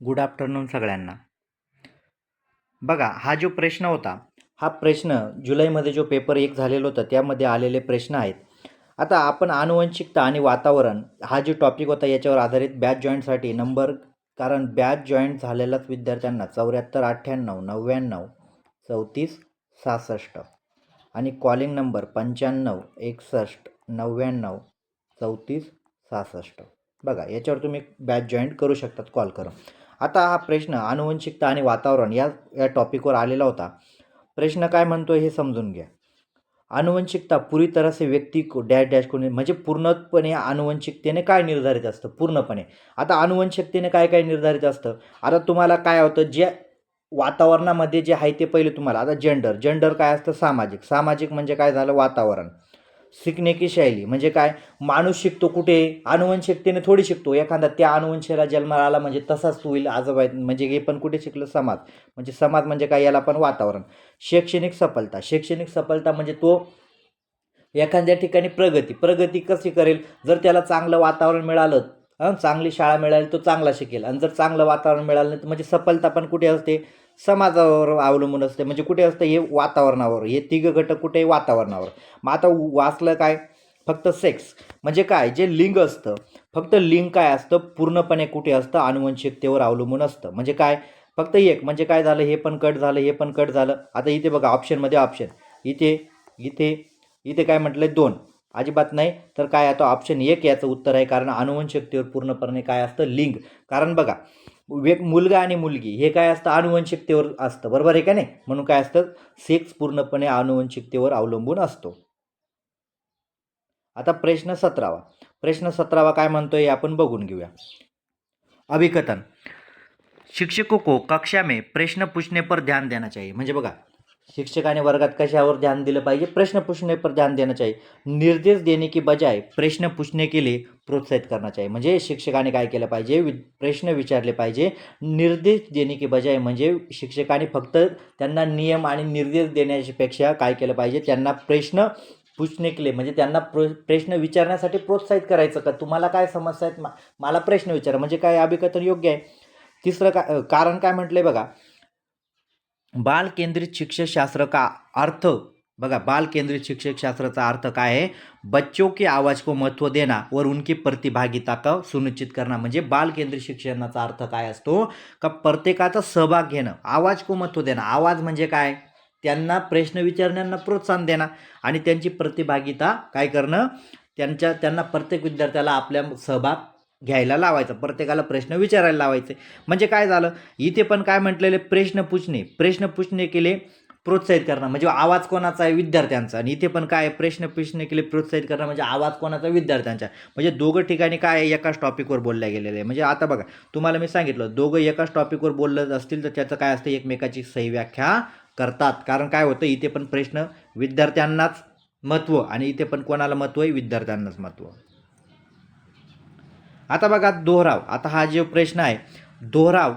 Good afternoon सगळ्यांना. बघा हा जो प्रश्न होता हा प्रश्न जुलैमध्ये जो पेपर एक झालेला होता त्यामध्ये आलेले प्रश्न आहेत. आता आपण आनुवंशिकता आणि वातावरण हा जो टॉपिक होता याच्यावर आधारित बॅच जॉईंटसाठी नंबर कारण बॅच जॉईंट झालेल्याच विद्यार्थ्यांना चौऱ्याहत्तर अठ्ठ्याण्णव नव्याण्णव चौतीस सहासष्ट आणि कॉलिंग नंबर पंच्याण्णव एकसष्ट नव्याण्णव चौतीस सहासष्ट. बघा याच्यावर तुम्ही बॅच जॉईंट करू शकतात कॉल करून. आता हा प्रश्न आनुवंशिकता आणि वातावरण या या टॉपिकवर आलेला होता. प्रश्न काय म्हणतो हे समजून घ्या. आनुवंशिकता पुरी तरह से व्यक्ती को डॅश डॅश कोणी म्हणजे पूर्णपणे आनुवंशिकतेने काय निर्धारित असतं? पूर्णपणे. आता आनुवंशिकतेने काय काय निर्धारित असतं? आता तुम्हाला काय होतं? जे वातावरणामध्ये जे आहे ते पहिले तुम्हाला. आता जेंडर जेंडर काय असतं? सामाजिक. सामाजिक म्हणजे काय झालं? वातावरण. शिकण्याची शैली? म्हणजे काय? माणूस शिकतो कुठे? आनुवंशिकतेने थोडी शिकतो. एखादा त्या अनुवंशाला जन्माला आला म्हणजे तसाच होईल आजोबा म्हणजे हे पण कुठे शिकलं? समाज. म्हणजे समाज म्हणजे काय? याला पण वातावरण. शैक्षणिक सफलता. शैक्षणिक सफलता म्हणजे तो एखाद्या ठिकाणी प्रगती. प्रगती कशी करेल? जर त्याला चांगलं वातावरण मिळालं चांगली शाळा मिळाली तो चांगला शिकेल. आणि जर चांगलं वातावरण मिळालं नाही तर म्हणजे सफलता पण कुठे असते? समाजावर अवलंबून असते. म्हणजे कुठे असतं हे वातावरणावर हे तिघ घटक कुठे वातावरणावर. मग आता वाचलं काय? फक्त सेक्स म्हणजे काय? जे लिंग असतं फक्त लिंग काय असतं? पूर्णपणे कुठे असतं? आनुवंशिकतेवर अवलंबून असतं. म्हणजे काय? फक्त एक. म्हणजे काय झालं? हे पण कट झालं हे पण कट झालं. आता इथे बघा ऑप्शनमध्ये ऑप्शन इथे इथे इथे काय म्हटलं दोन. अजिबात नाही. तर काय आता ऑप्शन एक याचं उत्तर आहे. कारण आनुवंशिकतेवर पूर्णपणे काय असतं? लिंग. कारण बघा वेग मुलगा आणि मुलगी हे काय असतं? आनुवंशिकतेवर असतं बरोबर आहे का नाही? म्हणून काय असतं? सेक्स पूर्णपणे आनुवंशिकतेवर अवलंबून असतो. आता प्रश्न सतरावा. प्रश्न सतरावा काय म्हणतोय हे आपण बघून घेऊया. अभिकथन. शिक्षकों को कक्षा में प्रश्न पूछने पर ध्यान देना चाहिए. म्हणजे बघा शिक्षकाने वर्गात कशावर ध्यान दिलं पाहिजे? प्रश्न पूछने पर ध्यान देना चाहिए निर्देश देने की बजाय प्रश्न पूछने के लिए प्रोत्साहित करना चाहिए म्हणजे शिक्षकाने काय केलं पाहिजे? वि प्रश्न विचारले पाहिजे. निर्देश देणे की बजाय म्हणजे शिक्षकाने फक्त त्यांना नियम आणि निर्देश देण्यापेक्षा काय केलं पाहिजे? त्यांना प्रश्न पूछने के लिए म्हणजे त्यांना प्र प्रश्न विचारण्यासाठी प्रोत्साहित करायचं का? तुम्हाला काय समस्या आहेत? मा मला प्रश्न विचारा. म्हणजे काय अभिकथन योग्य आहे? तिसरं का कारण काय म्हटलं आहे बघा? बाल केंद्रित शास्त्र का अर्थ? बघा बाल केंद्रित शिक्षक शास्त्राचा अर्थ काय आहे? बच्चों के आवाज को महत्त्व देना और उनकी प्रतिभागिता का सुनिश्चित करना म्हणजे बाल केंद्रित शिक्षणाचा अर्थ काय असतो? का प्रत्येकाचा सहभाग घेणं आवाज को महत्त्व देणं. आवाज म्हणजे काय? त्यांना प्रश्न विचारण्यांना प्रोत्साहन देणं आणि त्यांची प्रतिभागिता काय करणं? त्यांच्या त्यांना प्रत्येक विद्यार्थ्याला आपल्या सहभाग घ्यायला लावायचं प्रत्येकाला प्रश्न विचारायला लावायचे. म्हणजे काय झालं? इथे पण काय म्हटलेले? प्रश्न पूछणे. प्रश्न पूछणे केले प्रोत्साहित करणं. म्हणजे आवाज कोणाचा आहे? विद्यार्थ्यांचा. आणि इथे पण काय? आहे? प्रश्न पूछणे केले प्रोत्साहित करणं. म्हणजे आवाज कोणाचा? विद्यार्थ्यांचा. म्हणजे दोघं ठिकाणी काय आहे? एकाच टॉपिकवर बोलल्या गेलेलं आहे म्हणजे आता बघा तुम्हाला मी सांगितलं दोघं एकाच टॉपिकवर बोललं असतील तर त्याचं काय असतं? एकमेकाची सही व्याख्या करतात. कारण काय होतं? इथे पण प्रश्न विद्यार्थ्यांनाच महत्त्व आणि इथे पण कोणाला महत्त्व आहे? विद्यार्थ्यांनाच महत्त्व आता बघा दोहराव. आता हा जो प्रश्न आहे दोहराव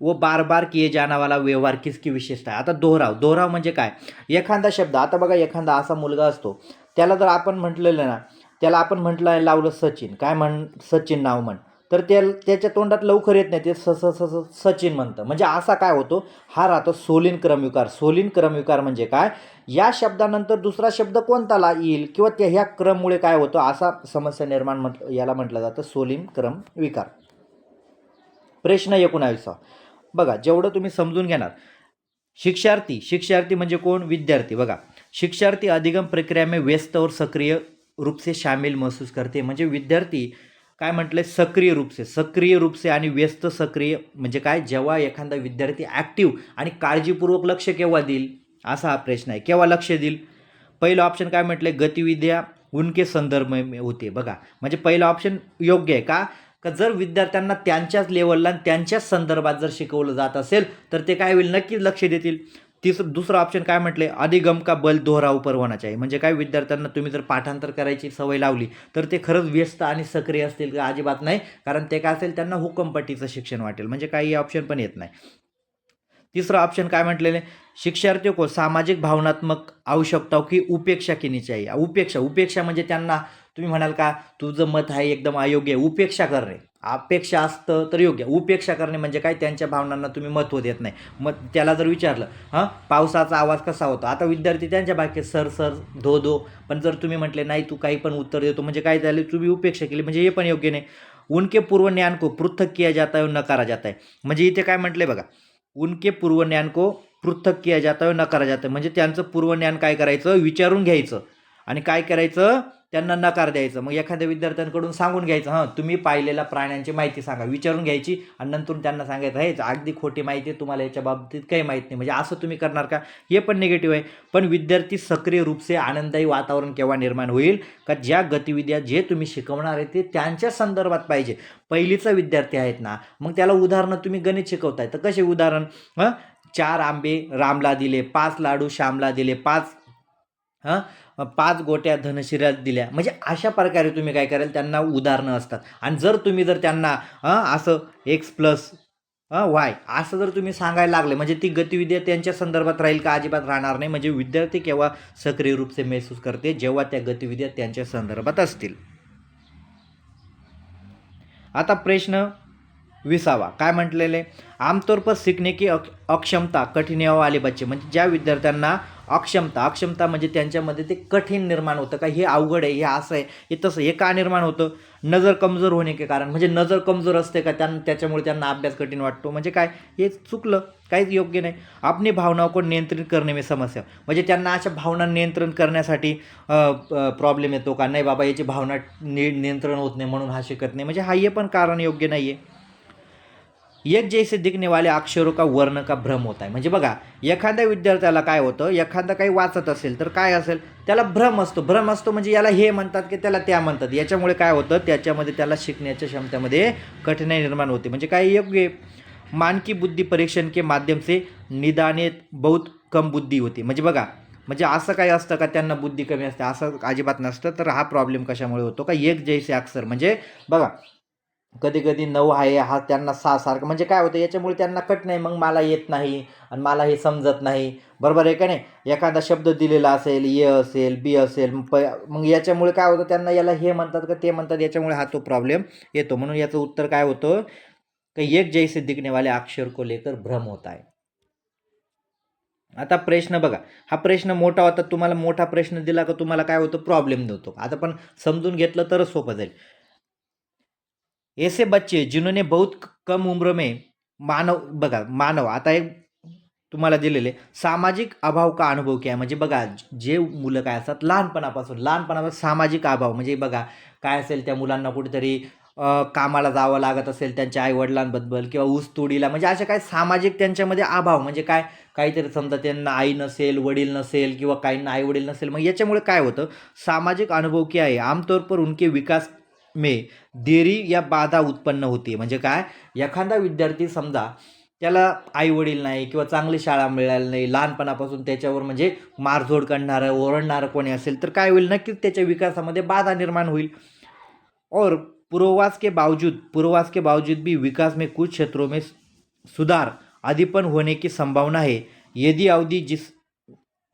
व बार बार किए जाणावाला व्यवहार किसकी विशेषता आहे? आता दोहराव. दोहराव म्हणजे काय? एखादा शब्द आता बघा एखादा असा मुलगा असतो त्याला जर आपण म्हटलेलं ना त्याला आपण म्हटलं लावलं सचिन. काय म्हण सचिन नाव म्हण. तर त्या त्याच्या तोंडात लवकर येत नाही ते स स स सचिन म्हणतं. म्हणजे असा काय होतो? हा राहतो सोलिन क्रमविकार. सोलिन क्रमविकार म्हणजे काय? या शब्दानंतर दुसरा शब्द कोणताला येईल किंवा त्या ह्या क्रममुळे काय होतं? असा समस्या निर्माण म्हट याला म्हटलं जातं सोलिम क्रम विकार. प्रश्न एकोणावीसा बघा जेवढं तुम्ही समजून घेणार. शिक्षार्थी शिक्षार्थी म्हणजे कोण? विद्यार्थी. बघा शिक्षार्थी अधिगम प्रक्रिया में व्यस्त और सक्रिय रूप से शामिल महसूस करते. म्हणजे विद्यार्थी काय म्हटलं सक्रिय रूप से सक्रिय रूप से आणि व्यस्त सक्रिय म्हणजे काय? जेव्हा एखादा विद्यार्थी ॲक्टिव्ह आणि काळजीपूर्वक लक्ष केव्हा देईल? असा हा प्रश्न आहे. केव्हा लक्ष देईल? पहिलं ऑप्शन काय म्हटलं? गतिविद्या उनके संदर्भ होते. बघा म्हणजे पहिलं ऑप्शन योग्य आहे का? का जर विद्यार्थ्यांना त्यांच्याच लेवलला आणि त्यांच्याच संदर्भात जर शिकवलं जात असेल तर ते काय होईल? नक्कीच लक्ष देतील. तिसरं दुसरं ऑप्शन काय म्हटले? अधिगम का बल दोहराव उपर आहे. म्हणजे काय? विद्यार्थ्यांना तुम्ही जर पाठांतर करायची सवय लावली तर ते खरंच व्यस्त आणि सक्रिय असतील का? अजिबात नाही. कारण ते काय असेल? त्यांना हुकमपट्टीचं शिक्षण वाटेल. म्हणजे काही ऑप्शन पण येत नाही. तिसरं ऑप्शन काय म्हटलेले शिक्षार्थियों को सामाजिक भावनात्मक आवश्यकताओं की उपेक्षा केली चाहिए उपेक्षा उपेक्षा म्हणजे त्यांना तुम्ही म्हणाल का तुझं मत आहे एकदम अयोग्य आहे उपेक्षा करणे अपेक्षा असतं तर योग्य. उपेक्षा करणे म्हणजे काय? त्यांच्या भावनांना तुम्ही महत्त्व देत नाही. मग त्याला जर विचारलं हां पावसाचा आवाज कसा होता? आता विद्यार्थी त्यांच्या बाकी सर सर धो धो. पण जर तुम्ही म्हटले नाही तू काही पण उत्तर देतो. म्हणजे काय झालं? तुम्ही उपेक्षा केली. म्हणजे हे पण योग्य नाही. उनके पूर्व ज्ञान को पृथक किया जाता है नकारा जाता है. म्हणजे इथे काय म्हटले बघा? उनके पूर्व ज्ञान को पृथक किया जाता है नकारा जाता है। म्हणजे त्यांचं पूर्व ज्ञान काय करायचं? विचारून घ्यायचं. आणि काय करायचं? त्यांना नकार द्यायचं. मग एखाद्या विद्यार्थ्यांकडून सांगून घ्यायचं हां तुम्ही पाहिलेल्या प्राण्यांची माहिती सांगा. विचारून घ्यायची आणि नंतर त्यांना सांगायचं हे अगदी खोटी माहिती आहे तुम्हाला याच्या बाबतीत काही माहीत नाही. म्हणजे असं तुम्ही करणार का? हे पण निगेटिव्ह आहे. पण विद्यार्थी सक्रिय रूपसे आनंददायी वातावरण केव्हा निर्माण होईल? का ज्या गतिविध्या जे तुम्ही शिकवणार आहे ते त्यांच्या संदर्भात पाहिजे. पहिलीचा विद्यार्थी आहेत ना मग त्याला उदाहरणं तुम्ही गणित शिकवताय. तर कसे उदाहरण? हां चार आंबे रामला दिले पाच लाडू श्यामला दिले पाच हां पाच गोट्या धनशिऱ्या दिल्या. म्हणजे अशा प्रकारे तुम्ही काय कराल त्यांना उदाहरणं असतात. आणि जर तुम्ही जर त्यांना असं एक्स प्लस वाय असं जर तुम्ही सांगायला लागले म्हणजे ती गतिविधी त्यांच्या संदर्भात राहील का अजिबात राहणार नाही. म्हणजे विद्यार्थी केव्हा सक्रिय रूपचे महसूस करते जेव्हा त्या गतिविधी त्यांच्या संदर्भात असतील. आता प्रश्न विसावा. काय म्हटलेले? आमतौर पर सीखने की अक्षमता कठीण वाले बच्चे म्हणजे ज्या विद्यार्थ्यांना अक्षमता. अक्षमता म्हणजे त्यांच्यामध्ये ते कठीण निर्माण होतं. का हे अवघड आहे हे असं आहे हे तसं हे का निर्माण होतं? नजर कमजोर होणे के कारण. म्हणजे नजर कमजोर असते का त्यां त्याच्यामुळे त्यांना अभ्यास कठीण वाटतो. म्हणजे काय? हे चुकलं. काहीच योग्य नाही. आपली भावनाओं को नियंत्रित करणे मी समस्या. म्हणजे त्यांना अशा भावना नियंत्रण करण्यासाठी प्रॉब्लेम येतो का? नाही बाबा याची भावना नि नियंत्रण होत नाही म्हणून हा शिकत नाही. म्हणजे हा हे पण कारण योग्य नाही आहे एक जैसे दिखने वाले अक्षरों का वर्ण का भ्रम होता है। म्हणजे बघा एखाद्या विद्यार्थ्याला काय होतं? एखादा काही वाचत असेल तर काय असेल? त्याला भ्रम असतो. भ्रम असतो म्हणजे याला हे म्हणतात की त्याला त्या म्हणतात. याच्यामुळे काय होतं? त्याच्यामध्ये त्याला शिकण्याच्या क्षमतेमध्ये कठीणाई निर्माण होते. म्हणजे काय योग्य? मानकी बुद्धी परीक्षण के माध्यम से निदाने बहुत कम बुद्धी होती. म्हणजे बघा म्हणजे असं काही असतं का? त्यांना बुद्धी कमी असते. असं अजिबात नसतं. तर हा प्रॉब्लेम कशामुळे होतो? का एक जैसे अक्षर. म्हणजे बघा कधी कधी नऊ आहे हा त्यांना सहा सारखं. म्हणजे काय होतं याच्यामुळे त्यांना कट नाही मग मला येत नाही आणि मला हे समजत नाही. बरोबर आहे का नाही? एखादा शब्द दिलेला असेल ए असेल बी असेल प मग याच्यामुळे काय होतं त्यांना याला हे म्हणतात का ते म्हणतात याच्यामुळे हा तो प्रॉब्लेम येतो. म्हणून याचं उत्तर काय होतं की एक जैसे दिखने वाले अक्षर को लेकर भ्रम होत आहे. आता प्रश्न बघा. हा प्रश्न मोठा होता तुम्हाला मोठा प्रश्न दिला का तुम्हाला काय होतं प्रॉब्लेम देतो आता पण समजून घेतलं तरच सोपं जाईल. ऐसे बच्चे जिन्होंने बहुत कम उम्र में मानव बघा मानव आता एक तुम्हाला दिलेले सामाजिक अभाव का अनुभव किया? म्हणजे बघा जे मुलं काय असतात लहानपणापासून लहानपणापासून सामाजिक अभाव म्हणजे बघा काय असेल त्या मुलांना कुठेतरी कामाला जावं लागत असेल त्यांच्या आईवडिलांबद्दल किंवा ऊस तोडीला म्हणजे असे काय सामाजिक त्यांच्यामध्ये अभाव म्हणजे काय? काहीतरी समजा त्यांना आई नसेल वडील नसेल किंवा काहींना आई वडील नसेल मग याच्यामुळे काय होतं? सामाजिक अनुभव की आहे? आमतौर पर उनके विकास मे देरी या बाधा उत्पन्न होते. म्हणजे काय? एखादा विद्यार्थी समजा त्याला आई वडील नाही किंवा चांगली शाळा मिळाली नाही लहानपणापासून त्याच्यावर म्हणजे मारझोड करणारं ओरडणारं कोणी असेल तर काय होईल? नक्कीच त्याच्या विकासामध्ये बाधा निर्माण होईल. और पूर्ववास के बावजूद पूर्ववास के बावजूद भी विकास में कुछ क्षेत्रों में सुधार आदि पण होने की संभावना है यदि अवधि जिस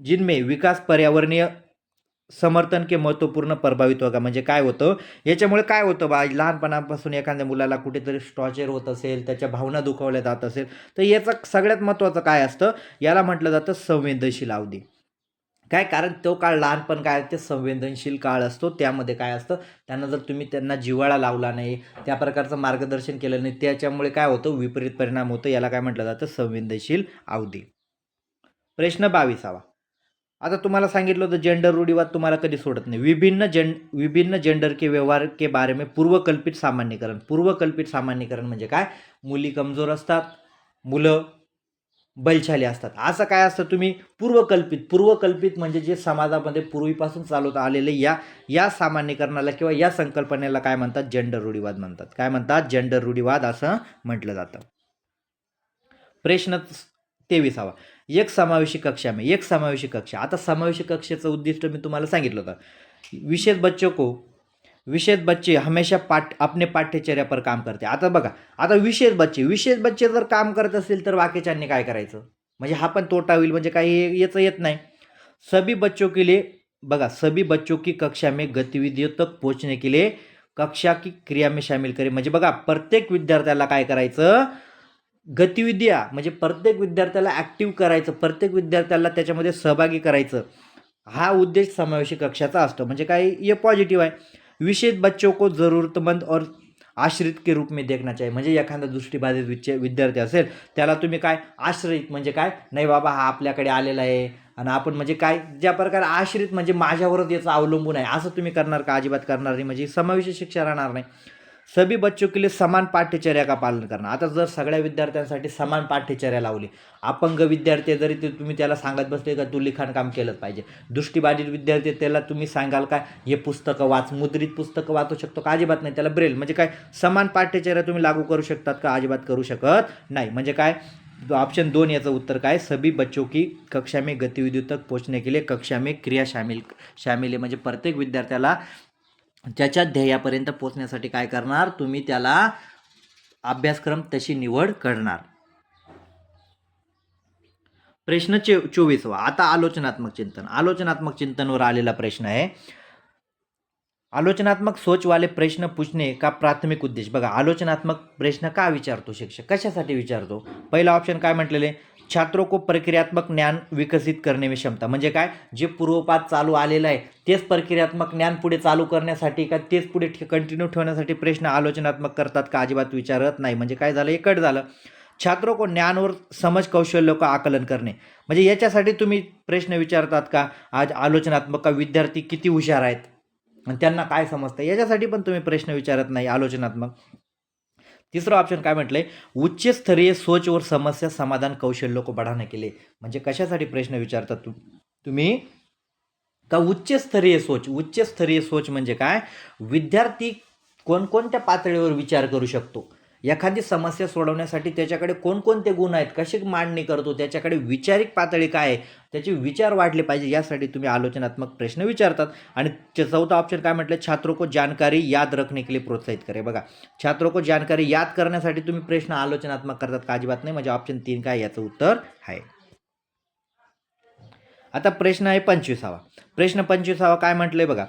जिनमें विकास पर्यावरणीय समर्थन के महत्त्वपूर्ण प्रभावित होगा. म्हणजे काय होतं? याच्यामुळे काय होतं बा लहानपणापासून एखाद्या मुलाला कुठेतरी स्टॉचर होत असेल त्याच्या भावना दुखावल्या जात असेल तर याचं सगळ्यात महत्त्वाचं काय असतं? याला म्हटलं जातं संवेदनशील अवधी. काय? कारण तो काळ लहानपण काय? ते संवेदनशील काळ असतो. त्यामध्ये काय असतं? त्यांना जर तुम्ही त्यांना जिव्हाळा लावला नाही त्या प्रकारचं मार्गदर्शन केलं नाही त्याच्यामुळे काय होतं? विपरीत परिणाम होतो. याला काय म्हटलं जातं? संवेदनशील अवधी. प्रश्न बावीसावा. आता तुम्हाला सांगितलं होतं जेंडर रूढीवाद तुम्हाला कधी सोडत नाही. विभिन्न जें विभिन्न जेंडर के व्यवहार के बारे में पूर्वकल्पित सामान्यकरण. पूर्वकल्पित सामान्यकरण म्हणजे काय? मुली कमजोर असतात मुलं बलशाली असतात. असं काय असतं तुम्ही? पूर्वकल्पित. पूर्वकल्पित म्हणजे जे समाजामध्ये पूर्वीपासून चालवत आलेले या या सामान्यकरणाला किंवा या संकल्पनेला काय म्हणतात? जेंडर रूढीवाद म्हणतात. काय म्हणतात? जेंडर रूढीवाद असं म्हटलं जातं. प्रश्न तेविसावा. एक समावेशी कक्षा में एक समावेशी कक्षा. आता समावेशी कक्षेचं उद्दिष्ट मी तुम्हाला सांगितलं होतं. विशेष बच्चों को विशेष बच्चे हमेशा पाठ अपने पाठ्यचर्या पर काम करते. आता बघा आता विशेष बच्चे विशेष बच्चे जर काम करत असतील तर बाकीच्यांनी काय करायचं? म्हणजे हा पण तोटा होईल म्हणजे काही याचं येत नाही. सभी बच्चों के लिए बघा सभी बच्चों की कक्षा में गतिविधियों तक पोहोचणे के लिए कक्षा की क्रिया में शामिल करे. म्हणजे बघा प्रत्येक विद्यार्थ्याला काय करायचं? गतिविद्या म्हणजे प्रत्येक विद्यार्थ्याला ॲक्टिव्ह करायचं प्रत्येक विद्यार्थ्याला त्याच्यामध्ये सहभागी करायचं हा उद्देश समावेशी कक्षाचा असतो. म्हणजे काय ये पॉझिटिव्ह आहे. विशेष बच्चों को ज़रूरतमंद और आश्रित के रूप में देखना चाहिए. म्हणजे एखादा दृष्टीबाधित विच विद्यार्थी असेल त्याला तुम्ही काय आश्रित म्हणजे काय नाही बाबा हा आपल्याकडे आलेला आहे. आणि आपण म्हणजे काय ज्या प्रकारे आश्रित म्हणजे माझ्यावरच याचं अवलंबून आहे. असं तुम्ही करणार का अजिबात करणार नाही. म्हणजे समावेशी शिक्षा राहणार नाही. सभी बच्चों के लिए समान पाठ्यचर्या का पालन करणं आता जर सगळ्या विद्यार्थ्यांसाठी समान पाठ्यचर्या लावली अपंग विद्यार्थी जरी ते तुम्ही त्याला सांगत बसले का तू लिखाण काम केलंच पाहिजे. दृष्टीबाधित विद्यार्थी त्याला तुम्ही सांगाल काय हे पुस्तकं वाच मुद्रित पुस्तकं वाचू शकतो का? अजिबात नाही. त्याला ब्रेल. म्हणजे काय? समान पाठ्यचर्या तुम्ही लागू करू शकतात का? अजिबात करू शकत नाही. म्हणजे काय? ऑप्शन दोन याचं उत्तर काय? सभी बच्चों की कक्षा में गतिविधियों तक पहुंचने के लिए कक्षा में क्रिया शामिल शामिल आहे. म्हणजे प्रत्येक विद्यार्थ्याला त्याच्या ध्येयापर्यंत पोहोचण्यासाठी काय करणार? तुम्ही त्याला अभ्यासक्रम तशी निवड करणार. प्रश्न चे चोवीसवा. आता आलोचनात्मक चिंतन. आलोचनात्मक चिंतनवर आलेला प्रश्न आहे. आलोचनात्मक सोच वाले प्रश्न पूछणे का प्राथमिक उद्देश? बघा आलोचनात्मक प्रश्न का विचारतो शिक्षक? कशासाठी विचारतो? पहिला ऑप्शन काय म्हटलेले छात्रों को प्रक्रियात्मक ज्ञान विकसित करणे में क्षमता. म्हणजे काय? जे पूर्वपात चालू आलेलं आहे तेच प्रक्रियात्मक ज्ञान पुढे चालू करण्यासाठी का तेच पुढे कंटिन्यू ठेवण्यासाठी प्रश्न आलोचनात्मक करतात का अजिबात विचारत नाही? म्हणजे काय झालं? एकट झालं. छात्रों को ज्ञान और कौशल्य कौशल्यों का आकलन करणे. म्हणजे याच्यासाठी तुम्ही प्रश्न विचारतात का? आज आलोचनात्मक का विद्यार्थी किती हुशार आहेत? आणि त्यांना काय समजतं याच्यासाठी पण तुम्ही प्रश्न विचारत नाही आलोचनात्मक. तिसरं ऑप्शन काय म्हटलंय? उच्चस्तरीय सोच समस्या समाधान कौशल्य को बढ़ाने केले म्हणजे कशासाठी प्रश्न विचारतात तु तुम्ही? का उच्चस्तरीय सोच? उच्चस्तरीय सोच म्हणजे काय? विद्यार्थी कोणकोणत्या पातळीवर विचार करू शकतो? एखादी समस्या सोडवण्यासाठी त्याच्याकडे कोणकोणते गुण आहेत कशी मांडणी करतो त्याच्याकडे विचारिक पातळी काय आहे त्याचे विचार वाढले पाहिजे यासाठी तुम्ही आलोचनात्मक प्रश्न विचारतात. आणि चौथा ऑप्शन काय म्हटलं? छात्रों को जानकारी याद रखने के लिए प्रोत्साहित करे. बघा छात्रों को जानकारी याद करण्यासाठी तुम्ही प्रश्न आलोचनात्मक करतात का अजिबात नाही. म्हणजे ऑप्शन तीन काय याचं उत्तर आहे. आता प्रश्न आहे पंचवीसावा. प्रश्न पंचवीसावा काय म्हटलंय बघा?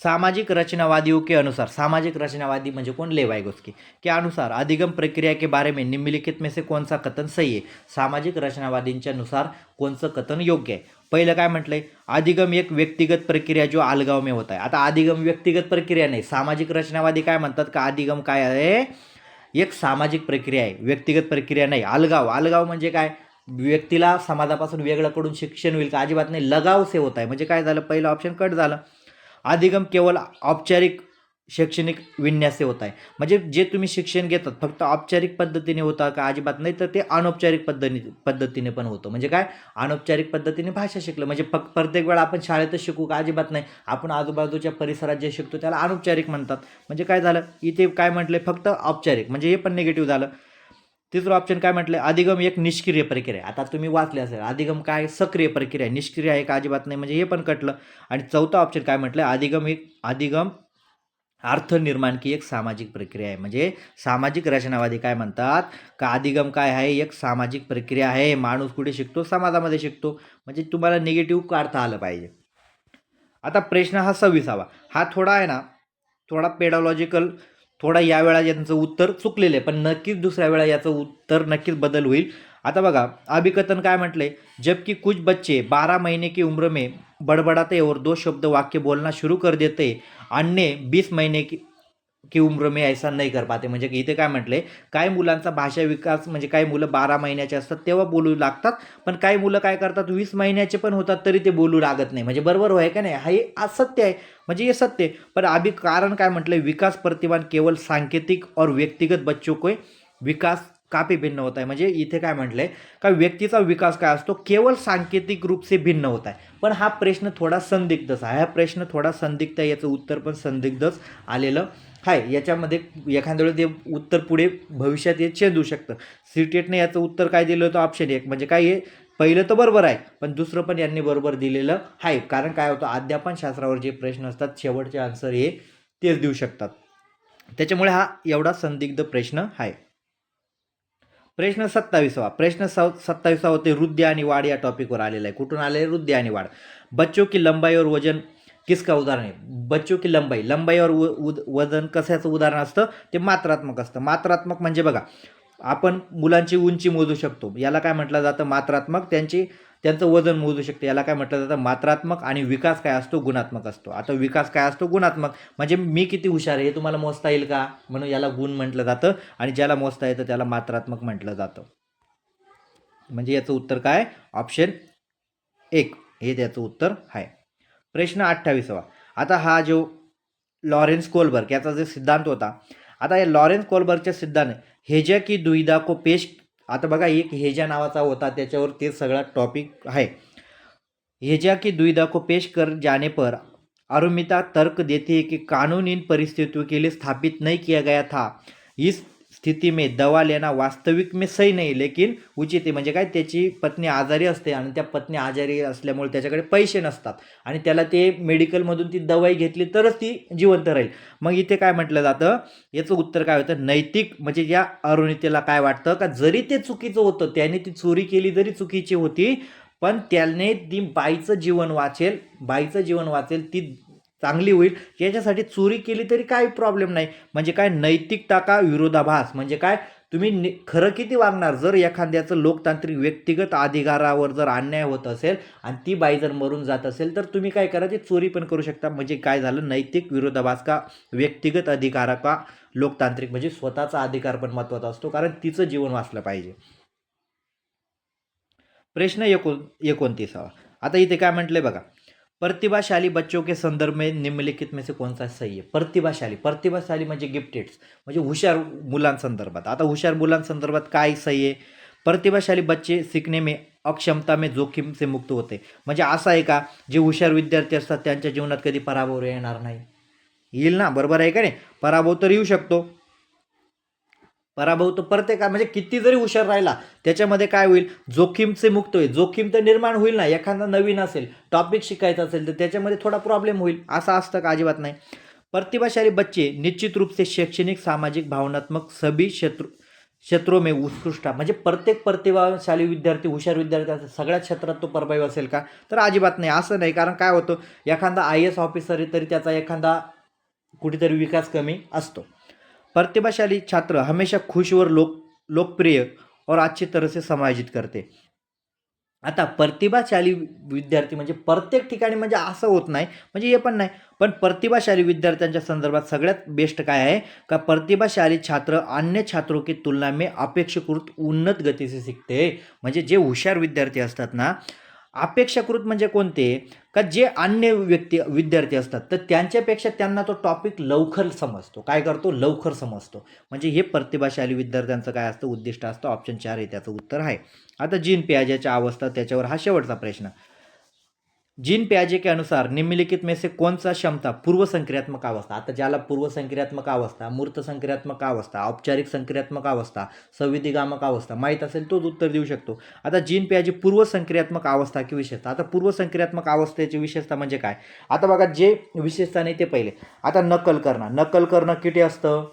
सामाजिक रचनावादियों के अनुसार सामाजिक रचनावादी म्हणजे कोण? लेवायगोस्की के अनुसार अधिगम प्रक्रिया के बारे में निम्नलिखित में से कौन सा कथन सही है सामाजिक रचनावादींच्या नुसार कोणचं कथन योग्य आहे? पहिलं काय म्हटलंय? अधिगम एक व्यक्तिगत प्रक्रिया जो आलगाव में होत आहे. आता अधिगम व्यक्तिगत प्रक्रिया नाही. सामाजिक रचनावादी काय म्हणतात? का अधिगम काय आहे? एक सामाजिक प्रक्रिया आहे. व्यक्तिगत प्रक्रिया नाही. अलगाव अलगाव म्हणजे काय? व्यक्तीला समाजापासून वेगळं करून शिक्षण होईल का? अजिबात नाही. लगाव से होत आहे. म्हणजे काय झालं? पहिलं ऑप्शन कट झालं. अधिगम केवळ औपचारिक शैक्षणिक विन्यासे होत आहे. म्हणजे जे तुम्ही शिक्षण घेतात फक्त औपचारिक पद्धतीने होता का अजिबात? नाही तर ते अनौपचारिक पद्धती पद्धतीने पण होतं. म्हणजे काय? अनौपचारिक पद्धतीने भाषा शिकलं. म्हणजे फक्त प्रत्येक वेळा आपण शाळेतच शिकू का अजिबात नाही? आपण आजूबाजूच्या परिसरात जे शिकतो त्याला अनौपचारिक म्हणतात. म्हणजे काय झालं? इथे काय म्हटले फक्त औपचारिक. म्हणजे हे पण निगेटिव्ह झालं. तिसरं ऑप्शन काय म्हटलं अधिगम एक निष्क्रिय प्रक्रिया. आहे आता तुम्ही वाचले असेल अधिगम काय? सक्रिय प्रक्रिया. आहे निष्क्रिय आहे का? अजिबात नाही. म्हणजे हे पण कटलं. आणि चौथा ऑप्शन काय म्हटलं अधिगम एक अधिगम अर्थ निर्माण की एक सामाजिक प्रक्रिया आहे. म्हणजे सामाजिक रचनावादी काय म्हणतात? का अधिगम काय आहे? एक सामाजिक प्रक्रिया आहे. माणूस कुठे शिकतो? समाजामध्ये शिकतो. म्हणजे तुम्हाला निगेटिव्ह काढता आलं पाहिजे. आता प्रश्न हा सव्वीसावा. हा थोडा आहे ना थोडा पेडॉलॉजिकल थोडा या वेळा यांचं उत्तर चुकलेलं आहे पण नक्कीच दुसऱ्या वेळा याचं उत्तर नक्कीच बदल होईल. आता बघा अभिकथन काय म्हटलंय? जबकि कुछ बच्चे बारह महीने की उम्र में बड़बड़ाते और दो शब्द वाक्य बोलना शुरू कर देते. अन्य बीस महीने की की उम्र में ऐसा नाही कर पाते. म्हणजे की इथे काय म्हटले काही मुलांचा भाषा विकास म्हणजे काही मुलं बारा महिन्याचे असतात तेव्हा बोलू लागतात पण काही मुलं काय करतात वीस महिन्याचे पण होतात तरी ते बोलू लागत नाही. म्हणजे बरोबर होय का नाही? हा हे असत्य आहे. म्हणजे हे सत्य आहे. पण अभि कारण काय म्हटलं विकास प्रतिमान केवळ सांकेतिक और व्यक्तिगत बच्चों को विकास काफी भिन्न होता है. म्हणजे इथे काय म्हटलंय का व्यक्तीचा विकास काय असतो? केवळ सांकेतिक रूप से भिन्न होत आहे पण हा प्रश्न थोडा संदिग्धच आहे. हा प्रश्न थोडा संदिग्ध आहे याचं उत्तर पण संदिग्धच आलेलं आहे याच्यामध्ये एखाद्या वेळेस ते उत्तर पुढे भविष्यात हे चेंज होऊ शकतं सिटेटने याचं उत्तर काय दिलं होतं? ऑप्शन एक. म्हणजे काय हे? पहिलं तर बरोबर आहे पण दुसरं पण यांनी बरोबर दिलेलं आहे. कारण काय होतं? अध्यापन शास्त्रावर जे प्रश्न असतात शेवटचे आन्सर हे तेच देऊ शकतात. त्याच्यामुळे हा एवढा संदिग्ध प्रश्न आहे. प्रश्न सत्तावीसावा. प्रश्न सव सत्तावीसावा होते वृद्धी आणि वाढ या टॉपिकवर आलेला आहे. कुठून आले वृद्धी आणि वाढ. बच्चों की लंबाई और वजन किसका उदाहरण आहे? बच्चू की लंबाई? लंबाईवर और उद वजन कशाचं उदाहरण असतं? ते मात्रात्मक असतं. मात्रात्मक म्हणजे बघा आपण मुलांची उंची मोजू शकतो. याला काय म्हटलं जातं? मात्रात्मक. त्यांची त्यांचं वजन मोजू शकते. याला काय म्हटलं जातं? मात्रात्मक आणि विकास काय असतो? गुणात्मक असतो. आता विकास काय असतो? गुणात्मक. म्हणजे मी किती हुशार आहे हे तुम्हाला मोजता येईल का? म्हणून याला गुण म्हटलं जातं आणि ज्याला मोजता येतं त्याला मात्रात्मक म्हटलं जातं. म्हणजे याचं उत्तर काय? ऑप्शन एक. हे त्याचं उत्तर आहे प्रश्न अठ्ठावीसावा. आता हा जो लॉरेन्स कोलबर्ग याचा जो सिद्धांत होता आता या लॉरेन्स कोलबर्गच्या सिद्धांत हेजा की दुविधा को पेश आता बघा एक हेजा नावाचा होता त्याच्यावर ते सगळा टॉपिक आहे. हेजा की दुविधा को पेश कर जाने पर अरुमिता तर्क देती है कि कानून इन परिस्थितियों के लिए स्थापित नहीं किया गया था. इस स्थिती में दवा लेना वास्तविक में सही नाही लेकिन उचित आहे म्हणजे काय त्याची पत्नी आजारी असते आणि त्या पत्नी आजारी असल्यामुळे त्याच्याकडे पैसे नसतात आणि त्याला ते मेडिकलमधून ती दवाई घेतली तरच ती जिवंत राहील. मग इथे काय म्हटलं जातं? याचं उत्तर काय होतं? नैतिक म्हणजे या अरुणितेला काय वाटतं? का जरी ते चुकीचं होतं त्याने ती चोरी केली जरी चुकीची होती पण त्याने ती बाईचं जीवन वाचेल बाईचं जीवन वाचेल ती चांगली होईल. याच्यासाठी चोरी केली तरी काही प्रॉब्लेम नाही. म्हणजे काय नैतिकता का विरोधाभास. म्हणजे काय? तुम्ही नि- खरं किती वागणार? जर एखाद्याचं लोकतांत्रिक व्यक्तिगत अधिकारावर जर अन्याय होत असेल आणि ती बाई जर मरून जात असेल तर तुम्ही काय करा? ती चोरी पण करू शकता. म्हणजे काय झालं? नैतिक विरोधाभास का? व्यक्तिगत अधिकार का? लोकतांत्रिक. म्हणजे स्वतःचा अधिकार पण महत्त्वाचा असतो कारण तिचं जीवन वाचलं पाहिजे. प्रश्न एकोण एकोणतीसावा. आता इथे काय म्हटलंय बघा. प्रतिभाशाली बच्चों के संदर्भ में निम्नलिखित में से कौन सा सही है? प्रतिभाशाली। प्रतिभाशाली म्हणजे गिफ्टेड्स म्हणजे हुशार मुलांसंदर्भात. आता हुशार मुलांसंदर्भात काय सही आहे? प्रतिभाशाली बच्चे शिकणे में अक्षमता में जोखीम से मुक्त होते. म्हणजे असं आहे का? जे हुशार विद्यार्थी असतात त्यांच्या जीवनात कधी पराभव येणार नाही. येईल ना? बरोबर आहे का नाही? पराभव तर येऊ शकतो. पराभव तर प्रत्येका म्हणजे किती जरी हुशार राहिला त्याच्यामध्ये काय होईल? जोखीमचे मुक्त होईल. जोखीम तर निर्माण होईल ना. एखादा नवीन असेल टॉपिक शिकायचा असेल तर त्याच्यामध्ये थोडा प्रॉब्लेम होईल. असं असतं का? अजिबात नाही. प्रतिभाशाली बच्चे निश्चित रूप से शैक्षणिक सामाजिक भावनात्मक सभी क्षेत्र क्षेत्रो में उत्कृष्ट. म्हणजे प्रत्येक प्रतिभाशाली विद्यार्थी हुशार विद्यार्थी असेल सगळ्याच क्षेत्रात तो प्रभावी असेल का? तर अजिबात नाही. असं नाही. कारण काय होतं? एखादा आय एस ऑफिसर तरी त्याचा एखादा कुठेतरी विकास कमी असतो. प्रतिभाशाली छात्र हमेशा खुशवर लोक लोकप्रिय और अच्छी तरह से समायोजित करते। आता प्रतिभाशाली विद्यार्थी म्हणजे प्रत्येक ठिकाणी म्हणजे असं होत नाही म्हणजे हे पण नाही पण प्रतिभाशाली विद्यार्थ्यांच्या संदर्भात सगळ्यात बेस्ट काय आहे? का प्रतिभाशाली छात्र अन्य छात्रों की तुलना में अपेक्षाकृत उन्नत गतीचे शिकते. म्हणजे जे हुशार विद्यार्थी असतात ना अपेक्षाकृत म्हणजे कोणते? का जे अन्य व्यक्ती विद्यार्थी असतात तर त्यांच्यापेक्षा त्यांना तो टॉपिक लवकर समजतो. काय करतो? लवकर समजतो. म्हणजे हे प्रतिभाशाली विद्यार्थ्यांचं काय असतं? उद्दिष्ट असतं. ऑप्शन चार हे त्याचं उत्तर आहे. आता जीन पियाजाच्या अवस्था त्याच्यावर हा शेवटचा प्रश्न. जिन प्याजे के अनुसार निम्नलिखित में से कौन सा क्षमता पूर्व संक्रियात्मक अवस्था आता ज्याला पूर्व संक्रियात्मक अवस्था मूर्त संक्रियात्मक अवस्था औपचारिक संक्रियात्मक अवस्था संविधिगामक अवस्था माहीत असेल तोच उत्तर देऊ शकतो. आता जीन प्याजे पूर्व संक्रियात्मक अवस्था की विशेषता आता पूर्व संक्रियात्मक अवस्थेची विशेषता म्हणजे काय? आता बघा जे विशेषता नाही ते पहिले. आता नकल करणं. नकल करणं किती असतं?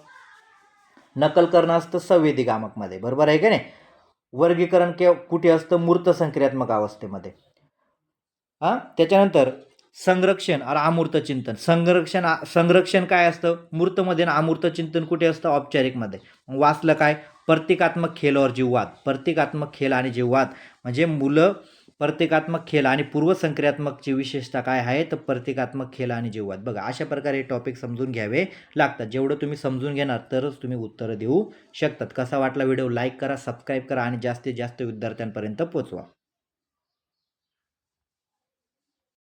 नकल करणं असतं संवेदीगामकमध्ये बरोबर आहे का नाही? वर्गीकरण के कुठे असतं? मूर्त संक्रियात्मक अवस्थेमध्ये. हां? त्याच्यानंतर संरक्षण आणि अमूर्त चिंतन. संरक्षण संरक्षण काय असतं? मूर्तमध्ये ना अमूर्त चिंतन कुठे असतं? औपचारिकमध्ये. मग वाचलं काय? प्रतिकात्मक खेल और जीववाद. प्रतिकात्मक खेळ आणि जीववाद. म्हणजे मुलं प्रतिकात्मक खेळ आणि पूर्वसंक्रियात्मकची विशेषता काय आहे? तर प्रतिकात्मक खेळ आणि जीववाद. बघा अशा प्रकारे हे टॉपिक समजून घ्यावे लागतात. जेवढं तुम्ही समजून घेणार तरच तुम्ही उत्तरं देऊ शकतात. कसा वाटला व्हिडिओ? लाईक करा सबस्क्राईब करा आणि जास्तीत जास्त विद्यार्थ्यांपर्यंत पोचवा.